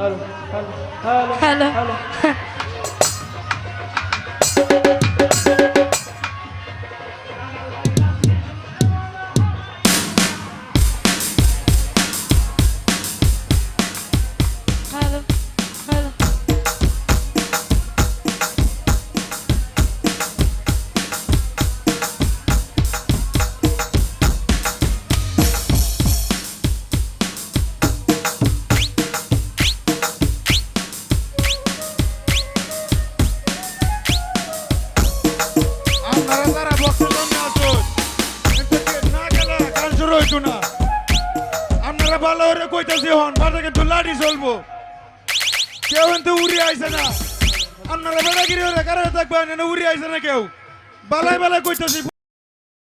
هلا هلا هلا هلا কিছু না আপনারা ভালো করে কইতেছি হন বাটা কিন্তু লাঠি চলবো। কেউ কিন্তু উড়ি আইসে না। আপনারা বেড়াগিরি হলে কারণে থাকবেন উড়ি আইছে না কেউ। বালাই বালাই কইতেছি